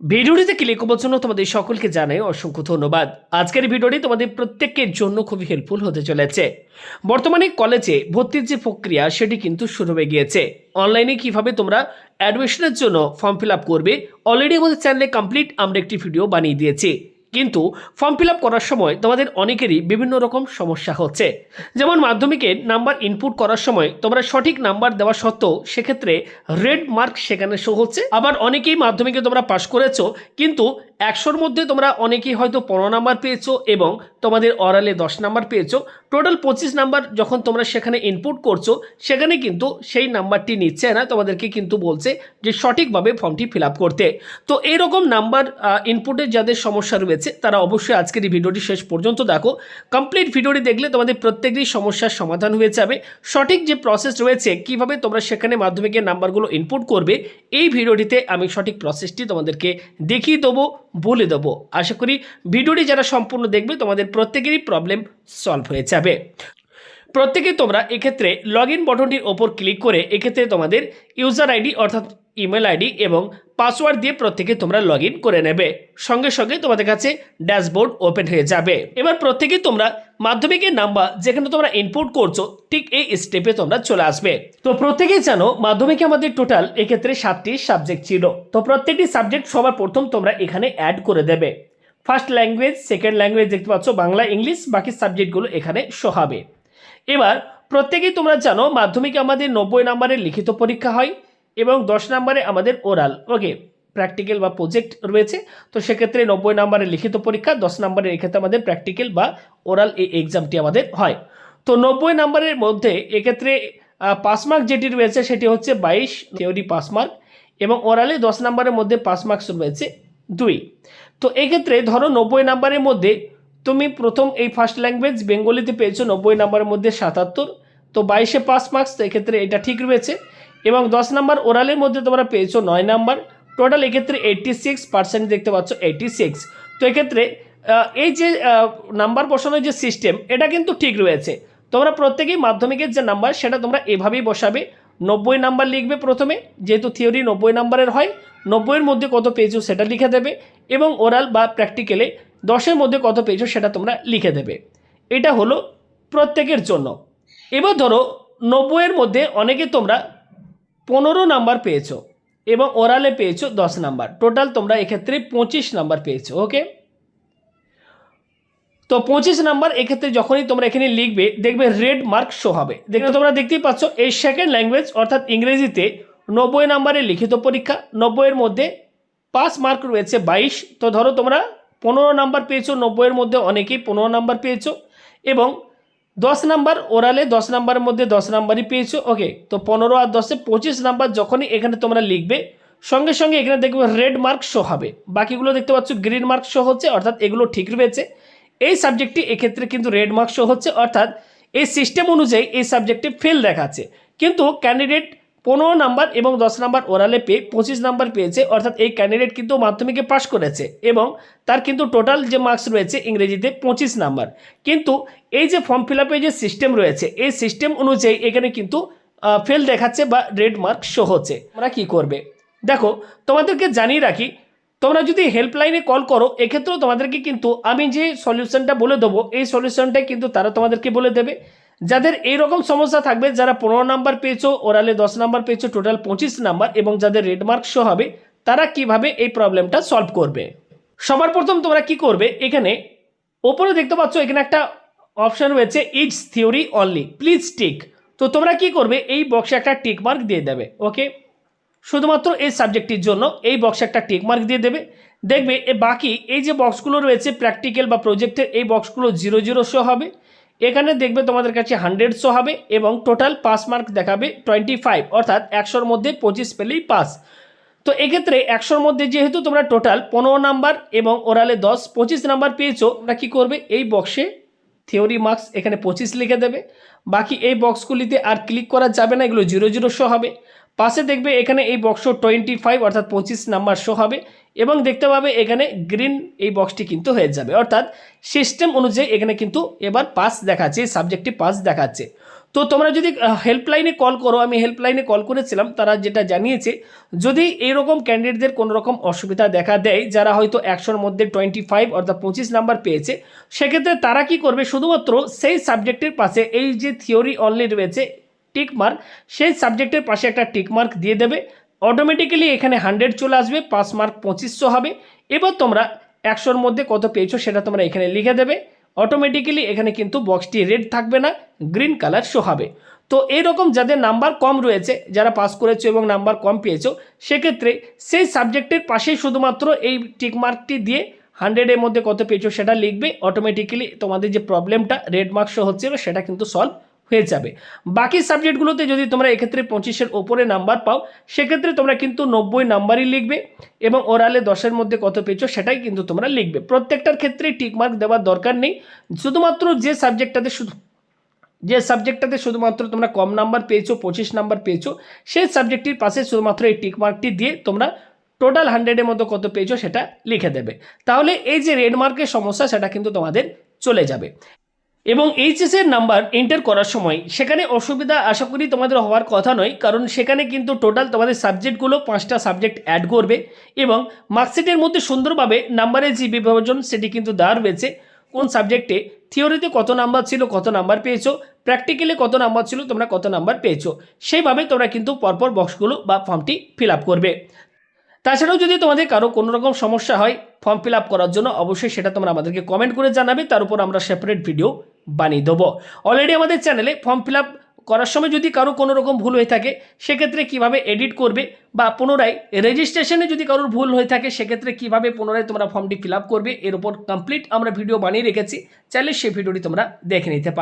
ভিডিওটিতে ক্লিক করার জন্য তোমাদের সকলকে জানাই অসংখ্য ধন্যবাদ। আজকের ভিডিওটি তোমাদের প্রত্যেকের জন্য খুবই হেল্পফুল হতে চলেছে। বর্তমানে কলেজে ভর্তির যে প্রক্রিয়া, সেটি কিন্তু শুরু হয়ে গিয়েছে। অনলাইনে কীভাবে তোমরা অ্যাডমিশনের জন্য ফর্ম ফিল করবে অলরেডি আমাদের চ্যানেলে কমপ্লিট আমরা একটি ভিডিও বানিয়ে দিয়েছি। কিন্তু ফর্ম ফিল করার সময় তোমাদের অনেকেরই বিভিন্ন রকম সমস্যা হচ্ছে। যেমন মাধ্যমিকে নাম্বার ইনপুট করার সময় তোমরা সঠিক নাম্বার দেওয়া সত্ত্বেও সেক্ষেত্রে রেড মার্ক সেখানে শো হচ্ছে। আবার অনেকেই মাধ্যমিকে তোমরা পাশ করেছ, কিন্তু একশোর মধ্যে তোমরা অনেকেই হয়তো পনেরো নাম্বার পেয়েছ এবং তোমাদের অরালে দশ নাম্বার পেয়েছ। টোটাল পঁচিশ নাম্বার যখন তোমরা সেখানে ইনপুট করছ, সেখানে কিন্তু সেই নাম্বারটি নিচ্ছে না, তোমাদেরকে কিন্তু বলছে যে সঠিকভাবে ফর্মটি ফিল করতে। তো এইরকম নাম্বার ইনপুটের যাদের সমস্যা রয়েছে, তারা অবশ্যই আজকের এই ভিডিওটি শেষ পর্যন্ত দেখো। কমপ্লিট ভিডিওটি দেখলে তোমাদের প্রত্যেকটি সমস্যার সমাধান হয়ে যাবে। সঠিক যে প্রসেস রয়েছে, কীভাবে তোমরা সেখানে মাধ্যমিকের নাম্বারগুলো ইনপুট করবে, এই ভিডিওটিতে আমি সঠিক প্রসেসটি তোমাদেরকে দেখিয়ে দেবো। বলে দেবো। আশা করি ভিডিওটি যারা সম্পূর্ণ দেখবে, তোমাদের প্রত্যেকেরই প্রবলেম সলভ হয়ে যাবে। প্রত্যেকে তোমরা এক্ষেত্রে লগ ইন বটনটির ওপর ক্লিক করে এক্ষেত্রে তোমাদের ইউজার আইডি অর্থাৎ ইমেল আইডি এবং পাসওয়ার্ড দিয়ে প্রত্যেকে তোমরা লগ করে নেবে। সঙ্গে সঙ্গে তোমাদের কাছে ড্যাশবোর্ড ওপেন হয়ে যাবে। এবার প্রত্যেকে তোমরা মাধ্যমিকের নাম্বার যেখানে তোমরা ইনপুট করছ, ঠিক এই স্টেপে তোমরা চলে আসবে। তো প্রত্যেকেই জানো, মাধ্যমিকে আমাদের টোটাল এক্ষেত্রে সাতটি সাবজেক্ট ছিল। তো প্রত্যেকটি সাবজেক্ট সবার প্রথম তোমরা এখানে অ্যাড করে দেবে। ফার্স্ট ল্যাঙ্গুয়েজ সেকেন্ড ল্যাঙ্গুয়েজ দেখতে পাচ্ছ, বাংলা ইংলিশ বাকি সাবজেক্টগুলো এখানে শো হবে। এবার প্রত্যেকেই তোমরা জানো, মাধ্যমিকে আমাদের নব্বই নম্বরের লিখিত পরীক্ষা হয়। এবং দশ নম্বরে আমাদের ওরাল। ওকে প্র্যাকটিক্যাল বা প্রজেক্ট রয়েছে। তো সেক্ষেত্রে নব্বই নম্বরের লিখিত পরীক্ষা, দশ নম্বরের এক্ষেত্রে আমাদের প্র্যাকটিক্যাল বা ওরাল এই এক্সামটি আমাদের হয়। তো নব্বই নম্বরের মধ্যে এক্ষেত্রে পাস মার্ক যেটি রয়েছে সেটি হচ্ছে বাইশ থিওরি পাস মার্ক এবং ওরালে দশ নম্বরের মধ্যে পাস মার্কস রয়েছে দুই। তো এক্ষেত্রে ধরো নব্বই নম্বরের মধ্যে তুমি প্রথম এই ফার্স্ট ল্যাঙ্গুয়েজ বেঙ্গলিতে পেয়েছ, নব্বই নম্বরের মধ্যে সাতাত্তর। তো বাইশে পাস মার্কস তো এক্ষেত্রে এটা ঠিক রয়েছে। এবং দশ নাম্বার ওরালের মধ্যে তোমরা পেয়েছ নয় নাম্বার। টোটাল এক্ষেত্রে এইটটি সিক্স পার্সেন্ট দেখতে পাচ্ছ এইটটি সিক্স তো এক্ষেত্রে এই যে নাম্বার বসানোর যে সিস্টেম এটা কিন্তু ঠিক রয়েছে। তোমরা প্রত্যেকেই মাধ্যমিকের যে নাম্বার, সেটা তোমরা এভাবেই বসাবে। নব্বই নাম্বার লিখবে প্রথমে, যেহেতু থিওরি নব্বই নাম্বারের হয়, নব্বইয়ের মধ্যে কত পেয়েছ সেটা লিখে দেবে এবং ওরাল বা প্র্যাকটিক্যালে দশের মধ্যে কত পেয়েছ সেটা তোমরা লিখে দেবে। এটা হলো প্রত্যেকের জন্য। এবার ধরো, নব্বইয়ের মধ্যে অনেকে তোমরা পনেরো নাম্বার পেয়েছ এবং ওরালে পেয়েছ দশ নাম্বার। টোটাল তোমরা এক্ষেত্রে পঁচিশ নাম্বার পেয়েছ ওকে তো পঁচিশ নাম্বার এক্ষেত্রে যখনই তোমরা এখানে লিখবে, দেখবে রেড মার্ক শো হবে। দেখবে তোমরা দেখতেই পাচ্ছ, এই সেকেন্ড ল্যাঙ্গুয়েজ অর্থাৎ ইংরেজিতে নব্বই নাম্বারের লিখিত পরীক্ষা, নব্বইয়ের মধ্যে পাস মার্ক রয়েছে বাইশ। তো ধরো তোমরা পনেরো নাম্বার পেয়েছ, নব্বইয়ের মধ্যে অনেকেই পনেরো নাম্বার পেয়েছ এবং দশ নাম্বার ওরালে দশ নাম্বারের মধ্যে দশ নাম্বারই পেয়েছ ওকে তো পনেরো আর দশে পঁচিশ নাম্বার যখনই এখানে তোমরা লিখবে, সঙ্গে সঙ্গে এখানে দেখবে রেড মার্ক শো হবে। বাকিগুলো দেখতে পাচ্ছ গ্রিন মার্ক শো হচ্ছে, অর্থাৎ এগুলো ঠিক রয়েছে। এই সাবজেক্টটি এক্ষেত্রে কিন্তু রেড মার্ক শো হচ্ছে, অর্থাৎ এই সিস্টেম অনুযায়ী এই সাবজেক্টে ফেল দেখাচ্ছে। কিন্তু ক্যান্ডিডেট পনেরো নাম্বার এবং দশ নাম্বার ওরালে পেয়ে পঁচিশ নাম্বার পেয়েছে, অর্থাৎ এই ক্যান্ডিডেট কিন্তু মাধ্যমিকে পাশ করেছে এবং তার কিন্তু টোটাল যে মার্কস রয়েছে ইংরেজিতে পঁচিশ নাম্বার। কিন্তু এই যে ফর্ম ফিল যে সিস্টেম রয়েছে, এই সিস্টেম অনুযায়ী এখানে কিন্তু ফেল দেখাচ্ছে বা রেড মার্ক শো হচ্ছে। তোমরা কী করবে? দেখো, তোমাদেরকে জানিয়ে রাখি, তোমরা যদি হেল্পলাইনে কল করো, এক্ষেত্রেও তোমাদেরকে কিন্তু আমি যে সলিউশনটা বলে দেবো, এই সলিউশনটাই কিন্তু তারা তোমাদেরকে বলে দেবে। যাদের এই রকম সমস্যা থাকবে, যারা পনেরো নাম্বার পেয়েছ, ওরালে দশ নাম্বার পেয়েছ টোটাল পঁচিশ নাম্বার, এবং যাদের রেড মার্ক শো হবে, তারা কীভাবে এই প্রবলেমটা সলভ করবে? সবার প্রথম তোমরা কি করবে, এখানে ওপরে দেখতে পাচ্ছ, এখানে একটা অপশন রয়েছে it's theory only please tick তো তোমরা কি করবে, এই বক্সে একটা টিক মার্ক দিয়ে দেবে ওকে শুধুমাত্র এই সাবজেক্টটির জন্য এই বক্সে একটা টিক মার্ক দিয়ে দেবে। দেখবে, এ বাকি এই যে বক্সগুলো রয়েছে প্র্যাকটিক্যাল বা প্রজেক্টের এই বক্সগুলো জিরো জিরো শো হবে। এখানে দেখবে তোমাদের কাছে হান্ড্রেড শো হবে এবং টোটাল পাস মার্ক দেখাবে টোয়েন্টি ফাইভ অর্থাৎ একশোর মধ্যে পঁচিশ পেলেই পাস তো এক্ষেত্রে একশোর মধ্যে যেহেতু তোমরা টোটাল পনেরো নাম্বার এবং ওরালে দশ, পঁচিশ নাম্বার পেয়েছ, তোমরা কী করবে? এই বক্সে থিওরি মার্কস এখানে পঁচিশ লিখে দেবে। বাকি এই বক্সগুলিতে আর ক্লিক করা যাবে না, এগুলো জিরো জিরো শো হবে। পাশে দেখবে এখানে এই বক্স টোয়েন্টি ফাইভ অর্থাৎ পঁচিশ নাম্বার শো হবে। এবং দেখতে পাবে এখানে গ্রিন এই বক্সটি কিন্তু হয়ে যাবে। অর্থাৎ সিস্টেম অনুযায়ী এখানে কিন্তু এবার পাস দেখাচ্ছে সাবজেক্টটি পাস দেখাচ্ছে। তো তোমরা যদি হেল্পলাইনে কল করো, আমি হেল্পলাইনে কল করেছিলাম, তারা যেটা জানিয়েছে, যদি এইরকম ক্যান্ডিডেটদের কোনো রকম অসুবিধা দেখা দেয়, যারা হয়তো একশোর মধ্যে টোয়েন্টি ফাইভ অর্থাৎ পঁচিশ নাম্বার পেয়েছে, সেক্ষেত্রে তারা কি করবে? শুধুমাত্র সেই সাবজেক্টের পাশে এই যে থিওরি অনলি রয়েছে টিক মার্ক সেই সাবজেক্টের পাশে একটা টিকমার্ক দিয়ে দেবে। অটোমেটিক্যালি এখানে হান্ড্রেড চলে আসবে পাস মার্ক পঁচিশশো হবে। এবার তোমরা একশোর মধ্যে কত পেয়েছ সেটা তোমরা এখানে লিখে দেবে। অটোমেটিক্যালি এখানে কিন্তু বক্সটি রেড থাকবে না গ্রিন কালার শো হবে। তো এইরকম যাদের নাম্বার কম রয়েছে, যারা পাস করেছ এবং নাম্বার কম পেয়েছ, সেক্ষেত্রে সেই সাবজেক্টের পাশেই শুধুমাত্র এই টিকমার্কটি দিয়ে হান্ড্রেডের মধ্যে কত পেয়েছ সেটা লিখবে। অটোমেটিক্যালি তোমাদের যে প্রবলেমটা রেড শো হচ্ছিল, সেটা কিন্তু সলভ হয়ে যাবে। বাকি সাবজেক্টগুলোতে যদি তোমরা এক্ষেত্রে পঁচিশের ওপরে নাম্বার পাও, সেক্ষেত্রে তোমরা কিন্তু নব্বই নাম্বারই লিখবে এবং ওরালে দশের মধ্যে কত পেয়েছ সেটাই কিন্তু তোমরা লিখবে। প্রত্যেকটার ক্ষেত্রে টিকমার্ক দেওয়ার দরকার নেই। শুধুমাত্র যে সাবজেক্টটাতে শুধু, যে সাবজেক্টটাতে শুধুমাত্র তোমরা কম নাম্বার পেয়েছ, পঁচিশ নাম্বার পেয়েছ, সেই সাবজেক্টটির পাশে শুধুমাত্র এই টিকমার্কটি দিয়ে তোমরা টোটাল হান্ড্রেডের মতো কত পেয়েছ সেটা লিখে দেবে। তাহলে এই যে রেড মার্কের সমস্যা, সেটা কিন্তু তোমাদের চলে যাবে। এবং এইচএসের নাম্বার এন্টার করার সময়, সেখানে অসুবিধা আশা করি তোমাদের হওয়ার কথা নয়, কারণ সেখানে কিন্তু টোটাল তোমাদের সাবজেক্টগুলো পাঁচটা সাবজেক্ট অ্যাড করবে এবং মার্কশিটের মধ্যে সুন্দরভাবে নাম্বারের যে বিভাজন, সেটি কিন্তু দেওয়া রয়েছে। কোন সাবজেক্টে থিওরিতে কত নাম্বার ছিল, কত নাম্বার পেয়েছ? প্র্যাকটিক্যালে কত নাম্বার ছিল, তোমরা কত নাম্বার পেয়েছ? সেইভাবে তোমরা কিন্তু পরপর বক্সগুলো বা ফর্মটি ফিল করবে। তাছাড়াও যদি তোমাদের কারও কোনো রকম সমস্যা হয় ফর্ম ফিল করার জন্য, অবশ্যই সেটা তোমরা আমাদেরকে কমেন্ট করে জানাবে, তার উপর আমরা সেপারেট ভিডিও বানিয়ে দেবো। অলরেডি আমাদের চ্যানেলে ফর্ম ফিল আপ করার সময় যদি কারও কোনো রকম ভুল হয়ে থাকে, সেক্ষেত্রে কীভাবে এডিট করবে বা পুনরায় রেজিস্ট্রেশনে যদি কারোর ভুল হয়ে থাকে, সেক্ষেত্রে কীভাবে পুনরায় তোমরা ফর্মটি ফিল করবে, এর উপর কমপ্লিট আমরা ভিডিও বানিয়ে রেখেছি। চাইলে সেই ভিডিওটি তোমরা দেখে নিতে পারো।